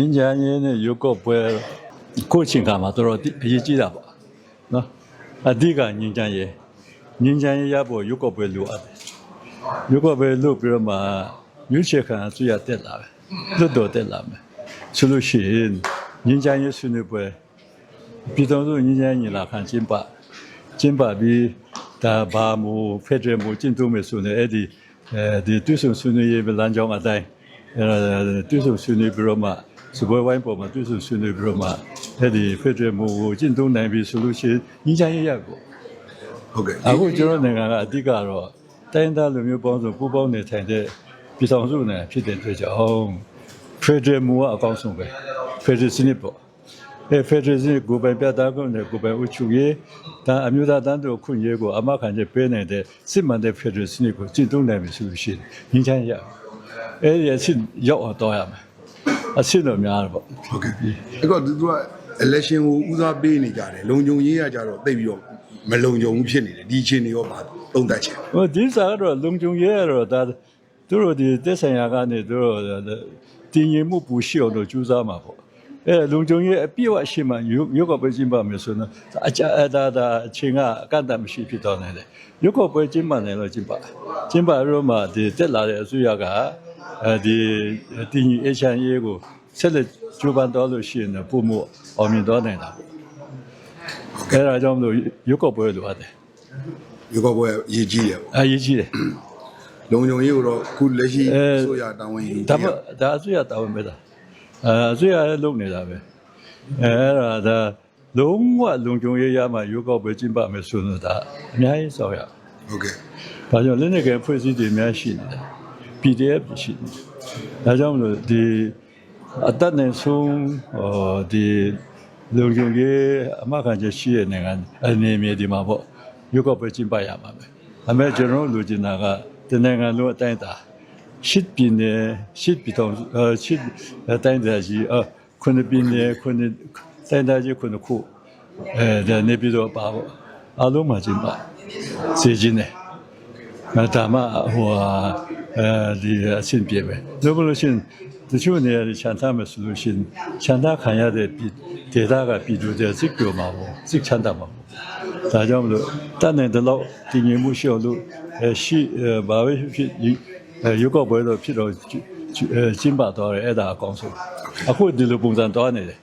ငင်းချမ်းရေးနဲ့ရုပ်ကော့ပွဲကိုယ့်အချိန်ခါမှာတော်တော်အရေးကြီးတာပေါ့နော်အဓိကငင်းချမ်းရေးငင်းချမ်းရေးရဖို့ရုပ်ကော့ပွဲလိုအပ်တယ်ရုပ်ကော့ပွဲလို့ပြီးတော့မှမြို့ချေခံအစိုးရတက်လာပဲလွတ်တော်တက်လာမယ်ဆိုလို့ရှိရင်ငင်းချမ်းရေးဆွေးနွေးပွဲပြည်တော်စုငင်းချမ်းရေးလာခံကျင်းပကျင်းပပြီးဒါဘာမူဖက်ဒရယ်မူကျင့်သုံးမယ်ဆိုရင်အဲ့ဒီအဲဒီတွဲဆုံဆွေးနွေးရေးလမ်းကြောင်းအတိုင်းအဲတွဲဆုံဆွေးနွေးပြီးတော့မှ စပွဲဝိုင်းပေါ်မှာတွဲဆုံဆွေးနွေးပြီးတော့မှအဲ့ဒီဖက်ဒရယ်မူကိုကျင့်သုံးနိုင်ပြီဆိုလို့ရှိရင်ညီချမ်းရရကိုဟုတ်ကဲ့အခုကျွန်တော်နိုင်ငံကအဓိကတော့တိုင်းသားလူမျိုးပေါင်းစုံပူးပေါင်းနေထိုင်တဲ့ပြည်ဆောင်စုနဲ့ဖြစ်တဲ့အတွက်ကြောင့်ဖက်ဒရယ်မူကအကောင်းဆုံးပဲဖက်ဒရယ်စနစ်ပေါ့အဲဖက်ဒရယ်စနစ်ကိုယ်ပိုင်ပြတာကုန်နဲ့ကိုယ်ပိုင်ဥချုပ်ရေးဒါအမျိုးသားတန်းတို့ခွင့်ရေးကိုအမခံချက်ပေးနိုင်တဲ့စစ်မှန်တဲ့ဖက်ဒရယ်စနစ်ကိုကျင့်သုံးနိုင်ပြီဆိုလို့ရှိရင်ညီချမ်းရရအဲ့ဒီအစစ်ရောက်အောင်တော့ရမယ် အစစ်တော့များတယ်ပေါ့ဟုတ်ကဲ့အဲ့တော့သူက election ကိုဦးစားပေးနေကြတယ်လုံခြုံရေးကကြတော့တိတ်ပြီးတော့မလုံခြုံဘူးဖြစ်နေတယ်ဒီအချိန်တွေရောပါသုံးသပ်ချင်ဟိုဒီစားကတော့လုံခြုံရေးကတော့ဒါသူတို့ဒီတက်ဆိုင်ရာကနေသူတို့တည်ငြိမ်မှုပူရှိအောင်လို့ကြိုးစားမှာပေါ့အဲလုံခြုံရေးအပြည့်အဝရှိမှရုပ်ရုပ်ကပွဲကျင်းပမယ်ဆိုတော့အကြအဒါဒါအချိန်ကအကန့်အသတ်မရှိဖြစ်သွားနိုင်တယ်ရုပ်ကပွဲကျင်းပနိုင်လို့ကျင်းပကျင်းပတော့မှဒီတက်လာတဲ့အစိုးရက အဲဒီတည်ငြိမ်အချမ်းရေးကိုဆက်လက်ကြိုးပမ်းတော့လို့ရှိရင်တော့ပုံမှုအောင်မြင်သွားနိုင်တာပေါ့အဲဒါကြောင့်မလို့ရုပ်ကပွဲလိုအပ်တယ်ရေကောပွဲအရေးကြီးတယ်ပေါ့အရေးကြီးတယ်လုံခြုံရေးကိုတော့ခုလက်ရှိအဲအစိုးရတာဝန်ယူဒါပေမဲ့ဒါအစိုးရတာဝန်ပဲဒါအဲအစိုးရလည်းလုပ်နေတာပဲအဲအဲ့ဒါဒါလုံးဝလုံခြုံရေးရမှရုပ်ောက်ပဲကျင်းပမယ်ဆိုတော့ဒါအများကြီးဆောင်ရဟုတ်ကဲ့။ဘာကြောင့်လဲနေကဖွဲ့စည်းတွေအများရှိနေတယ်။ PDF ရှိနေတယ်။ဒါကြောင့်မလို့ဒီအတတ်နဲ့ဆုံးဟောဒီလုံခြုံရေးအမှတ်ခံချက်ရှိတဲ့နိုင်ငံအနေနဲ့ဒီမှာပေါ့ရုပ်ောက်ပဲကျင်းပရမှာပဲ။အမေကျွန်တော်တို့လူကျင်တာကဒီနိုင်ငံလုံးအတိုင်းအတာရှစ်ပြည်နယ်ရှစ်ပြည်တော်အဲရှစ်အတိုင်းအတာကြီးအခုနှစ်ပြည်နယ်ခုနှစ်တိုင်းသားကြီးခုနှစ်ခုအဲဒါနေပြည်တော်ပါပေါ့အလုံးမှာကျင်းပစေခြင်းနဲ့ မတာမဟိုဟာအဲဒီအဆင်ပြေပဲလို့မလို့ရှရင်တချို့နေရာတွေခြံထားမယ်ဆိုလို့ရှရင်ခြံထားခံရတဲ့ပြည်ဒေသကပြည်သူတွေစိတ်ကြောမှာပေါ့စိတ်ချမ်းသာမှာပေါ့ဒါကြောင့်မလို့တတ်နိုင်တဲ့လောက်တည်ငြိမ်မှုရှိအောင်လို့အဲရှိအဲဘာပဲဖြစ်ဖြစ်ဒီအဲရုပ်ောက်ပွဲတော့ဖြစ်တော့အဲကျင်းပသွားတယ်အဲ့ဒါအကောင်းဆုံးအခုဒီလိုပုံစံသွားနေတယ်